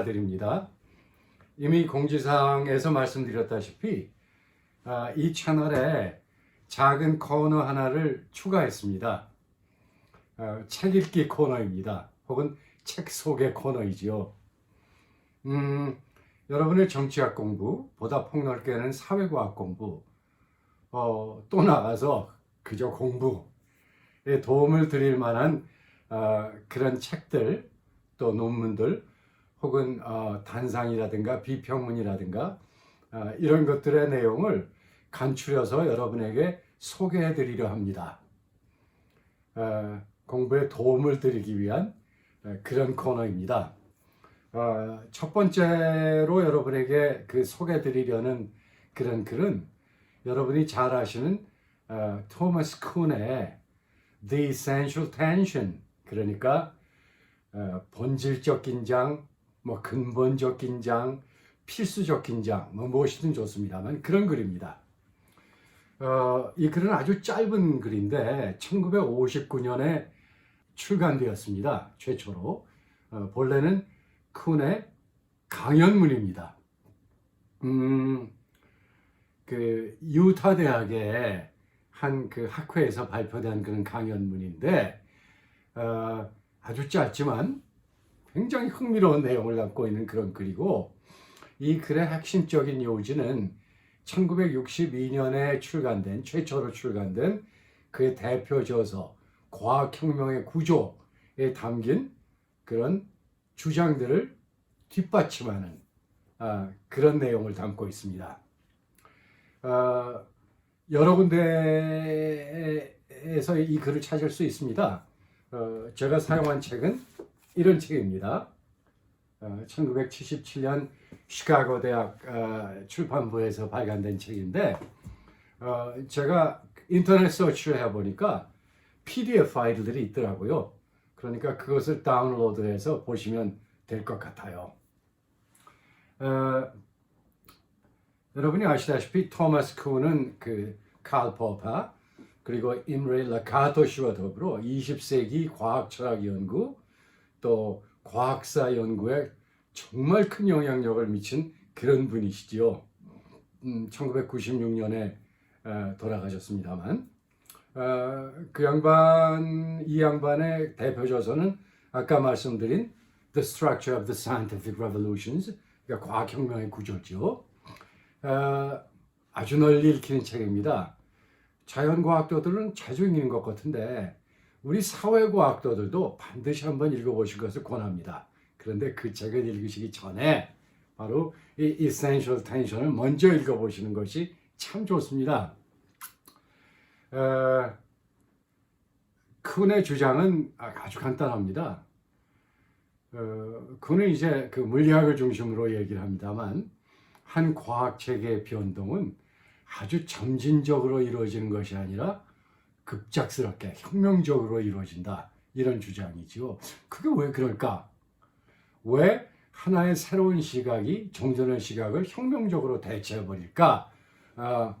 코너에서 인사드립니다. 이미 공지사항에서 말씀드렸다시피 아, 이 채널에 작은 코너 하나를 추가했습니다. 아, 책 읽기 코너입니다. 혹은 책 소개 코너이지요. 음, 여러분의 정치학 공부, 보다 폭넓게는 사회과학 공부, 어, 또 나가서 그저 공부에 도움을 드릴 만한 어, 그런 책들, 또 논문들, 혹은 어, 단상이라든가 비평문이라든가 어, 이런 것들의 내용을 간추려서 여러분에게 소개해 드리려 합니다. 어, 공부에 도움을 드리기 위한 어, 그런 코너입니다. 어, 첫 번째로 여러분에게 그 소개 드리려는 그런 글은 여러분이 잘 아시는 어, 토마스 쿤의 The Essential Tension 그러니까 어, 본질적 긴장, 뭐 근본적 긴장, 필수적 긴장, 뭐 무엇이든 좋습니다만 그런 글입니다. 어, 이 글은 아주 짧은 글인데 1959년에 출간되었습니다. 최초로 어, 본래는 쿤의 강연문입니다. 음, 그 유타 대학의 한 그 학회에서 발표된 그런 강연문인데 어, 아주 짧지만 굉장히 흥미로운 내용을 담고 있는 그런 글이고 이 글의 핵심적인 요지는 1962년에 출간된 최초로 출간된 그의 대표 저서 과학혁명의 구조에 담긴 그런 주장들을 뒷받침하는 아, 그런 내용을 담고 있습니다. 아, 여러 군데에서 이 글을 찾을 수 있습니다. 어, 제가 사용한 책은 이런 책입니다. 어, 1977년 시카고 대학 어, 출판부에서 발간된 책인데 어, 제가 인터넷 서치를 해보니까 PDF 파일들이 있더라고요. 그러니까 그것을 다운로드해서 보시면 될 것 같아요. 어, 여러분이 아시다시피 토마스 쿤은 그칼 포파 그리고 임레 라카토 씨와 더불어 20세기 과학 철학 연구 또 과학사 연구에 정말 큰 영향력을 미친 그런 분이시지요. 음, 1996년에 어, 돌아가셨습니다만 어, 그 양반 이 양반의 대표 저서는 아까 말씀드린 The Structure of the Scientific Revolutions 그러니까 과학혁명의 구조죠. 어, 아주 널리 읽히는 책입니다. 자연과학도들은 자주 읽는 것 같은데 우리 사회과학도들도 반드시 한번 읽어보실 것을 권합니다. 그런데 그 책을 읽으시기 전에 바로 이 Essential Tension을 먼저 읽어보시는 것이 참 좋습니다. 어, 쿤의 주장은 아주 간단합니다. 어, 쿤은 이제 그 물리학을 중심으로 얘기를 합니다만 한 과학 체계의 변동은 아주 점진적으로 이루어지는 것이 아니라 급작스럽게 혁명적으로 이루어진다 이런 주장이지요. 그게 왜 그럴까? 왜 하나의 새로운 시각이 종전의 시각을 혁명적으로 대체해 버릴까? 아,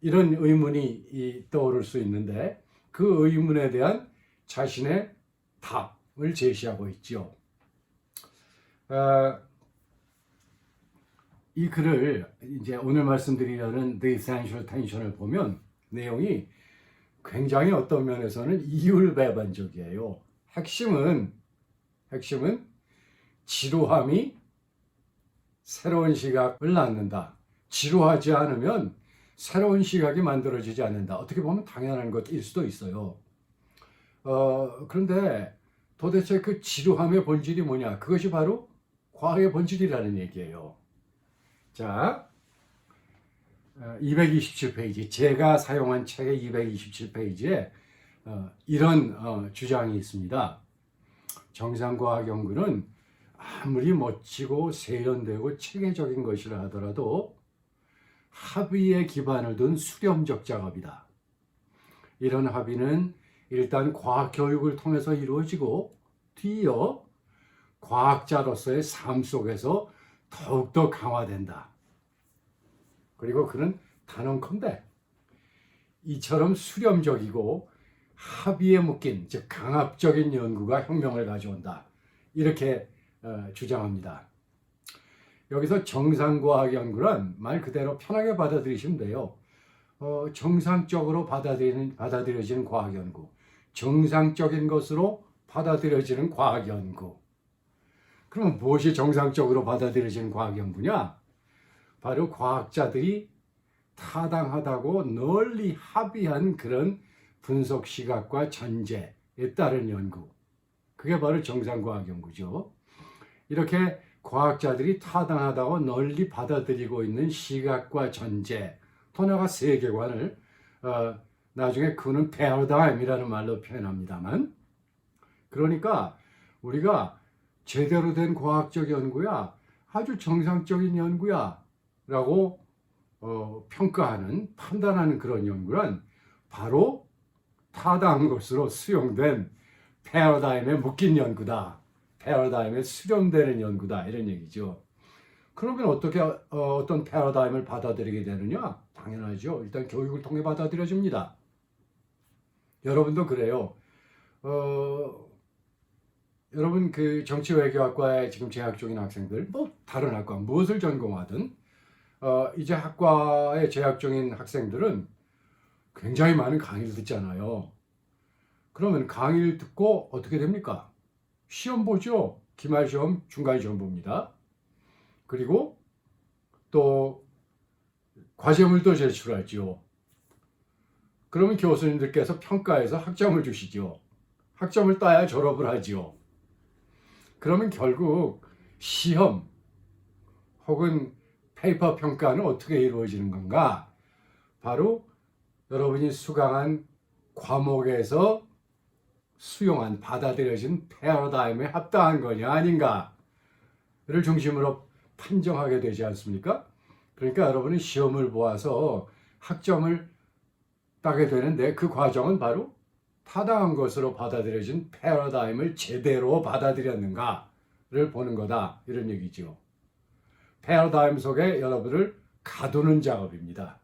이런 의문이 이, 떠오를 수 있는데 그 의문에 대한 자신의 답을 제시하고 있죠. 아, 이 글을 이제 오늘 말씀드리려는 The Essential Tension을 보면 내용이 굉장히 어떤 면에서는 이율배반적이에요. 핵심은 핵심은 지루함이 새로운 시각을 낳는다. 지루하지 않으면 새로운 시각이 만들어지지 않는다. 어떻게 보면 당연한 것일 수도 있어요. 어, 그런데 도대체 그 지루함의 본질이 뭐냐? 그것이 바로 과학의 본질이라는 얘기예요. 자, 227페이지, 제가 사용한 책의 227페이지에 어, 이런 어, 주장이 있습니다. 정상과학 연구는 아무리 멋지고 세련되고 체계적인 것이라 하더라도 합의에 기반을 둔 수렴적 작업이다. 이런 합의는 일단 과학 교육을 통해서 이루어지고 뒤이어 과학자로서의 삶 속에서 더욱더 강화된다. 그리고 그는 단언컨대 이처럼 수렴적이고 합의에 묶인 즉 강압적인 연구가 혁명을 가져온다. 이렇게 어, 주장합니다. 여기서 정상과학 연구란 말 그대로 편하게 받아들이시면 돼요. 어, 정상적으로 받아들이는, 받아들여지는 과학 연구, 정상적인 것으로 받아들여지는 과학 연구. 그러면 무엇이 정상적으로 받아들여지는 과학 연구냐? 바로 과학자들이 타당하다고 널리 합의한 그런 분석 시각과 전제에 따른 연구. 그게 바로 정상과학 연구죠. 이렇게 과학자들이 타당하다고 널리 받아들이고 있는 시각과 전제, 토나가 세계관을 어, 나중에 그는 패러다임이라는 말로 표현합니다만, 그러니까 우리가 제대로 된 과학적 연구야, 아주 정상적인 연구야 라고 어, 평가하는 판단하는 그런 연구란 바로 타당한 것으로 수용된 패러다임에 묶인 연구다. 패러다임에 수렴되는 연구다. 이런 얘기죠. 그러면 어떻게 어, 어떤 패러다임을 받아들이게 되느냐? 당연하죠. 일단 교육을 통해 받아들여집니다. 여러분도 그래요. 어, 여러분 그 정치 외교학과에 지금 재학 중인 학생들, 뭐 다른 학과 무엇을 전공하든 어, 이제 학과에 재학 중인 학생들은 굉장히 많은 강의를 듣잖아요. 그러면 강의를 듣고 어떻게 됩니까? 시험 보죠. 기말 시험, 중간 시험 봅니다. 그리고 또 과제물도 제출하죠. 그러면 교수님들께서 평가해서 학점을 주시죠. 학점을 따야 졸업을 하죠. 그러면 결국 시험 혹은 페이퍼 평가는 어떻게 이루어지는 건가? 바로 여러분이 수강한 과목에서 수용한 받아들여진 패러다임에 합당한 거냐 아닌가를 중심으로 판정하게 되지 않습니까? 그러니까 여러분이 시험을 보아서 학점을 따게 되는데 그 과정은 바로 타당한 것으로 받아들여진 패러다임을 제대로 받아들였는가를 보는 거다 이런 얘기죠. 패러다임 속에 여러분을 가두는 작업입니다.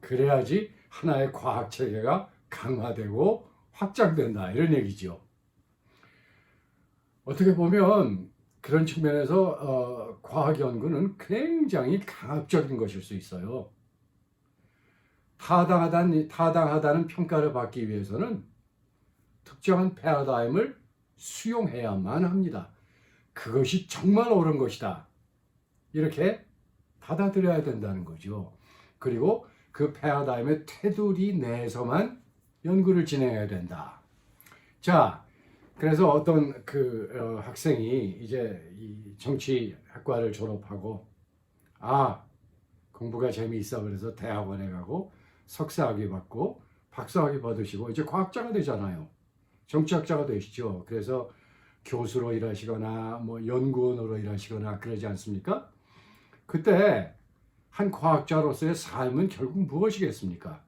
그래야지 하나의 과학 체계가 강화되고 확장된다 이런 얘기죠. 어떻게 보면 그런 측면에서 어, 과학 연구는 굉장히 강압적인 것일 수 있어요. 타당하다는, 타당하다는 평가를 받기 위해서는 특정한 패러다임을 수용해야만 합니다. 그것이 정말 옳은 것이다. 이렇게 받아들여야 된다는 거죠. 그리고 그 패러다임의 테두리 내에서만 연구를 진행해야 된다. 자, 그래서 어떤 그 어, 학생이 이제 이 정치학과를 졸업하고 아 공부가 재미있어 그래서 대학원에 가고 석사학위 받고 박사학위 받으시고 이제 과학자가 되잖아요. 정치학자가 되시죠. 그래서 교수로 일하시거나 뭐 연구원으로 일하시거나 그러지 않습니까? 그때 한 과학자로서의 삶은 결국 무엇이겠습니까?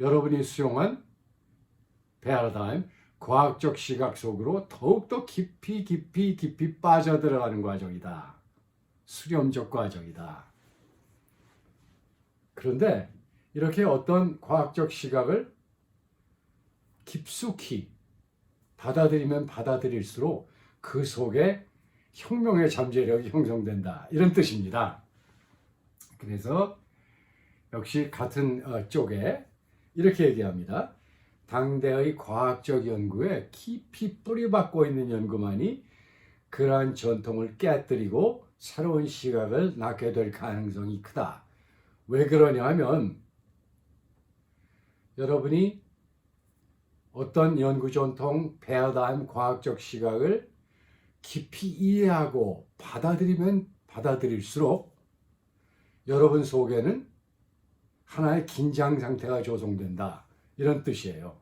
여러분이 수용한 패러다임, 과학적 시각 속으로 더욱더 깊이 깊이 깊이 빠져들어가는 과정이다. 수렴적 과정이다. 그런데 이렇게 어떤 과학적 시각을 깊숙이 받아들이면 받아들일수록 그 속에 혁명의 잠재력이 형성된다. 이런 뜻입니다. 그래서 역시 같은 어, 쪽에 이렇게 얘기합니다. 당대의 과학적 연구에 깊이 뿌리박고 있는 연구만이 그러한 전통을 깨뜨리고 새로운 시각을 낳게 될 가능성이 크다. 왜 그러냐 하면 여러분이 어떤 연구 전통, 패러다임, 과학적 시각을 깊이 이해하고 받아들이면 받아들일수록 여러분 속에는 하나의 긴장 상태가 조성된다. 이런 뜻이에요.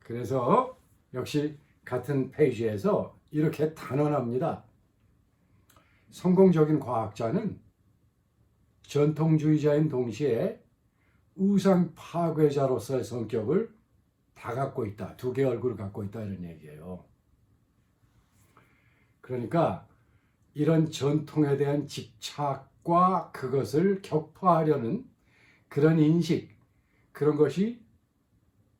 그래서 역시 같은 페이지에서 이렇게 단언합니다. 성공적인 과학자는 전통주의자인 동시에 우상 파괴자로서의 성격을 다 갖고 있다. 두 개의 얼굴을 갖고 있다. 이런 얘기예요. 그러니까 이런 전통에 대한 집착 과 그것을 격파하려는 그런 인식, 그런 것이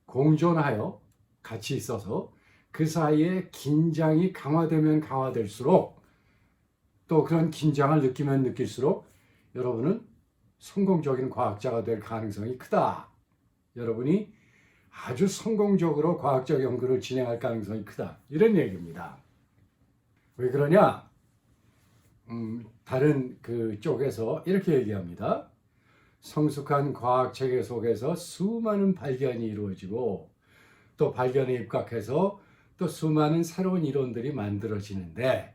공존하여 같이 있어서 그 사이에 긴장이 강화되면 강화될수록 또 그런 긴장을 느끼면 느낄수록 여러분은 성공적인 과학자가 될 가능성이 크다. 여러분이 아주 성공적으로 과학적 연구를 진행할 가능성이 크다. 이런 얘기입니다. 왜 그러냐? 음, 다른 그 쪽에서 이렇게 얘기합니다. 성숙한 과학 체계 속에서 수많은 발견이 이루어지고 또 발견에 입각해서 또 수많은 새로운 이론들이 만들어지는데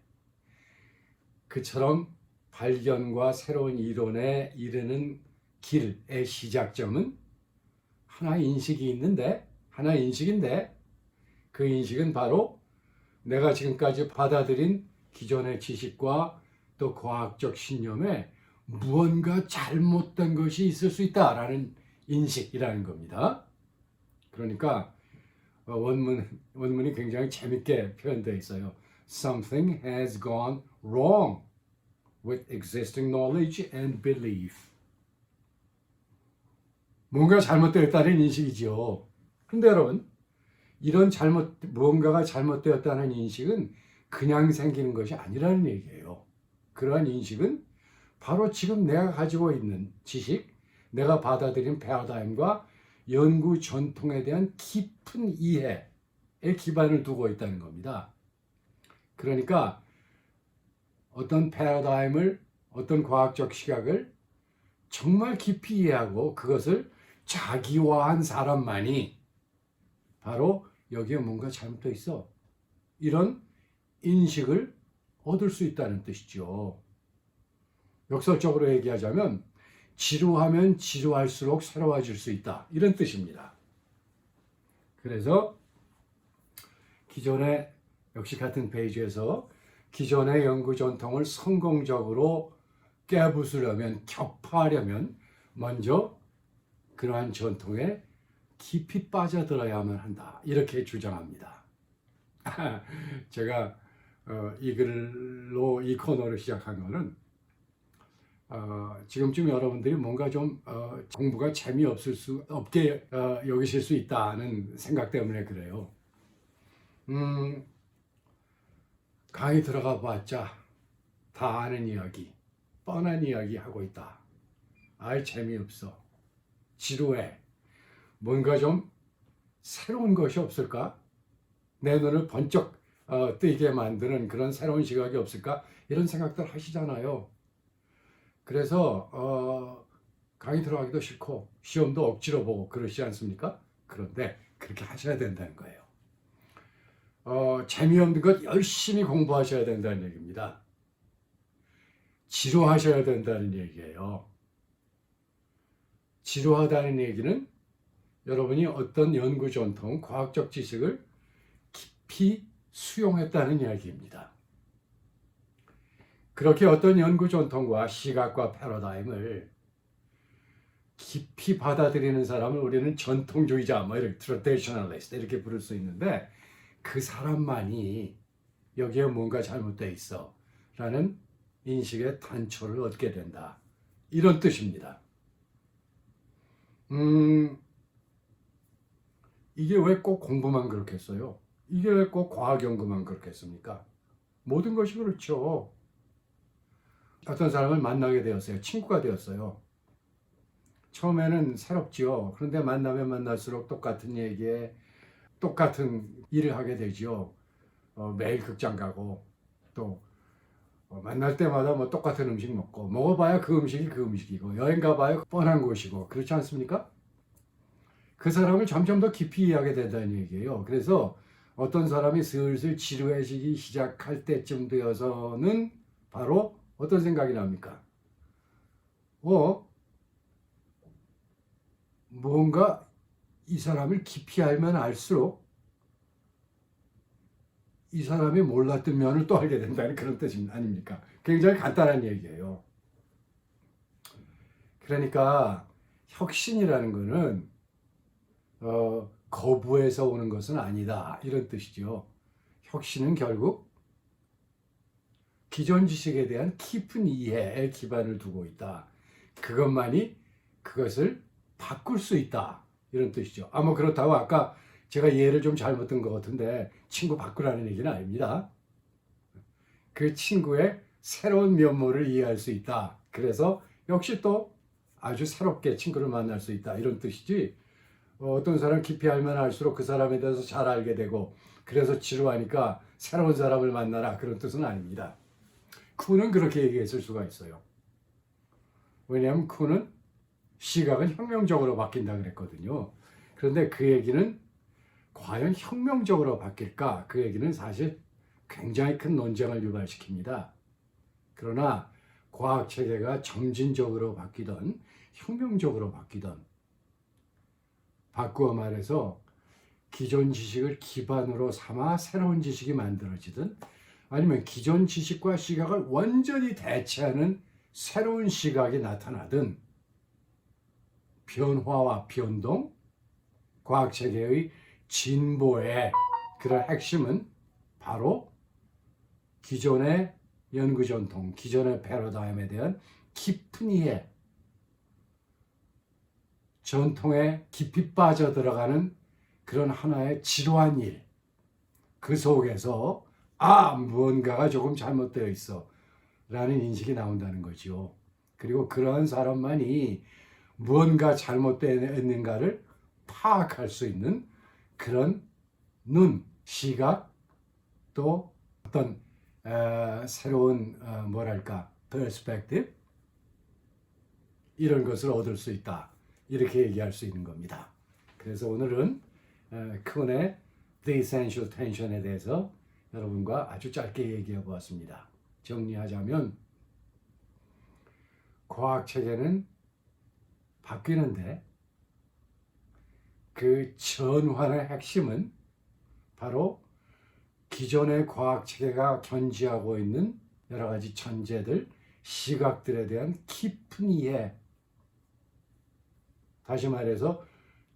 그처럼 발견과 새로운 이론에 이르는 길의 시작점은 하나의 인식이 있는데 하나의 인식인데 그 인식은 바로 내가 지금까지 받아들인 기존의 지식과 또 과학적 신념에 무언가 잘못된 것이 있을 수 있다라는 인식이라는 겁니다. 그러니까 어, 원문 원문이 굉장히 재밌게 표현되어 있어요. Something has gone wrong with existing knowledge and belief. 뭔가 잘못되었다는 인식이지요. 근데 여러분, 이런 잘못, 무언가가 잘못되었다는 인식은 그냥 생기는 것이 아니라는 얘기예요. 그러한 인식은 바로 지금 내가 가지고 있는 지식, 내가 받아들인 패러다임과 연구 전통에 대한 깊은 이해에 기반을 두고 있다는 겁니다. 그러니까 어떤 패러다임을, 어떤 과학적 시각을 정말 깊이 이해하고 그것을 자기화한 사람만이 바로 여기에 뭔가 잘못되어 있어. 이런 인식을 얻을 수 있다는 뜻이죠. 역설적으로 얘기하자면 지루하면 지루할수록 새로워질 수 있다. 이런 뜻입니다. 그래서 기존의 역시 같은 페이지에서 기존의 연구 전통을 성공적으로 깨부수려면 격파하려면 먼저 그러한 전통에 깊이 빠져들어야만 한다. 이렇게 주장합니다. 제가 어, 이 글로 이 코너를 시작한 거는 어, 지금쯤 여러분들이 뭔가 좀 어, 공부가 재미없을 수 없게 어, 여기실 수 있다는 생각 때문에 그래요. 음, 강의 들어가 봤자 다 아는 이야기, 뻔한 이야기 하고 있다. 아예 재미없어. 지루해. 뭔가 좀 새로운 것이 없을까? 내 눈을 번쩍 어, 뜨게 만드는 그런 새로운 시각이 없을까? 이런 생각들 하시잖아요. 그래서 어, 강의 들어가기도 싫고 시험도 억지로 보고 그러시지 않습니까? 그런데 그렇게 하셔야 된다는 거예요. 어, 재미없는 것 열심히 공부하셔야 된다는 얘기입니다. 지루하셔야 된다는 얘기예요. 지루하다는 얘기는 여러분이 어떤 연구 전통, 과학적 지식을 깊이 수용했다는 이야기입니다. 그렇게 어떤 연구 전통과 시각과 패러다임을 깊이 받아들이는 사람을 우리는 전통주의자, 뭐 이렇게 트레디셔널리스트 이렇게 부를 수 있는데 그 사람만이 여기에 뭔가 잘못돼 있어 라는 인식의 단초를 얻게 된다. 이런 뜻입니다. 음, 이게 왜 꼭 공부만 그렇겠어요? 이게 왜 꼭 과학 연구만 그렇겠습니까? 모든 것이 그렇죠. 어떤 사람을 만나게 되었어요. 친구가 되었어요. 처음에는 새롭지요. 그런데 만나면 만날수록 똑같은 얘기에 똑같은 일을 하게 되지요. 어, 매일 극장 가고 또 어, 만날 때마다 뭐 똑같은 음식 먹고 먹어봐야 그 음식이 그 음식이고 여행 가봐야 뻔한 곳이고 그렇지 않습니까? 그 사람을 점점 더 깊이 이해하게 된다는 얘기예요. 그래서 어떤 사람이 슬슬 지루해지기 시작할 때쯤 되어서는 바로 어떤 생각이 납니까? 어? 뭔가 이 사람을 깊이 알면 알수록 이 사람이 몰랐던 면을 또 알게 된다는 그런 뜻이 아닙니까? 굉장히 간단한 얘기예요. 그러니까 혁신이라는 어, 거부에서 오는 것은 아니다 이런 뜻이죠. 혁신은 결국 기존 지식에 대한 깊은 이해에 기반을 두고 있다. 그것만이 그것을 바꿀 수 있다 이런 뜻이죠. 아뭐 그렇다고 아까 제가 예를 좀 잘못 든 것 같은데 친구 바꾸라는 얘기는 아닙니다. 그 친구의 새로운 면모를 이해할 수 있다. 그래서 역시 또 아주 새롭게 친구를 만날 수 있다. 이런 뜻이지. 어, 어떤 사람 깊이 알면 알수록 그 사람에 대해서 잘 알게 되고 그래서 지루하니까 새로운 사람을 만나라. 그런 뜻은 아닙니다. 쿠는 그렇게 얘기했을 수가 있어요. 왜냐하면 쿠는 시각은 혁명적으로 바뀐다 그랬거든요. 그런데 그 얘기는 과연 혁명적으로 바뀔까? 그 얘기는 사실 굉장히 큰 논쟁을 유발시킵니다. 그러나 과학 체계가 점진적으로 바뀌던 혁명적으로 바뀌던 바꾸어 말해서 기존 지식을 기반으로 삼아 새로운 지식이 만들어지든 아니면 기존 지식과 시각을 완전히 대체하는 새로운 시각이 나타나든 변화와 변동, 과학 체계의 진보의 그런 핵심은 바로 기존의 연구 전통, 기존의 패러다임에 대한 깊은 이해, 전통에 깊이 빠져 들어가는 그런 하나의 지루한 일, 그 속에서 아 무언가가 조금 잘못되어 있어. 라는 인식이 나온다는 거지요. 그리고 그런 사람만이 무언가 잘못되어 있는가를 파악할 수 있는 그런 눈, 시각, 또 어떤 에, 새로운 어, 뭐랄까 perspective? 이런 것을 얻을 수 있다 이렇게 얘기할 수 있는 겁니다. 그래서 오늘은 에, 크온의 The Essential Tension에 대해서 여러분과 아주 짧게 얘기해 보았습니다. 정리하자면 과학 체계는 바뀌는데 그 전환의 핵심은 바로 기존의 과학 체계가 견지하고 있는 여러 가지 전제들, 시각들에 대한 깊은 이해. 다시 말해서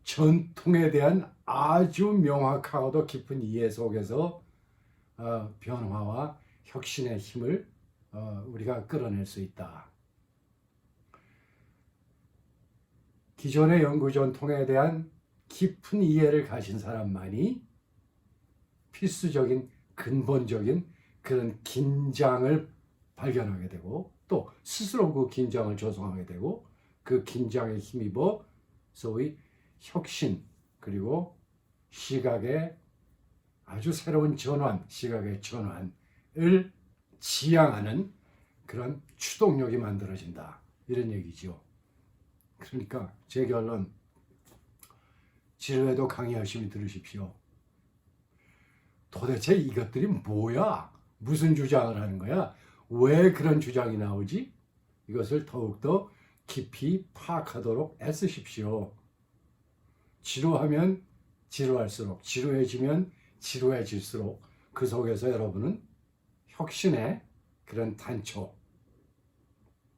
전통에 대한 아주 명확하고도 깊은 이해 속에서 어, 변화와 혁신의 힘을 어, 우리가 끌어낼 수 있다. 기존의 연구 전통에 대한 깊은 이해를 가진 사람만이 필수적인 근본적인 그런 긴장을 발견하게 되고 또 스스로 그 긴장을 조성하게 되고 그 긴장에 힘입어 소위 혁신 그리고 시각의 아주 새로운 전환, 시각의 전환을 지향하는 그런 추동력이 만들어진다. 이런 얘기죠. 그러니까 제 결론 지루해도 강의 열심히 들으십시오. 도대체 이것들이 뭐야? 무슨 주장을 하는 거야? 왜 그런 주장이 나오지? 이것을 더욱더 깊이 파악하도록 애쓰십시오. 지루하면 지루할수록, 지루해지면 지루해질수록 그 속에서 여러분은 혁신의 그런 단초,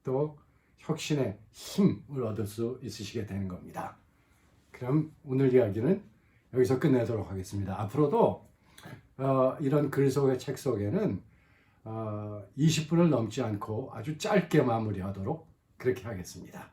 또 혁신의 힘을 얻을 수 있으시게 되는 겁니다. 그럼 오늘 이야기는 여기서 끝내도록 하겠습니다. 앞으로도 어, 이런 글 속의 책 속에는 어, 20분을 넘지 않고 아주 짧게 마무리하도록 그렇게 하겠습니다.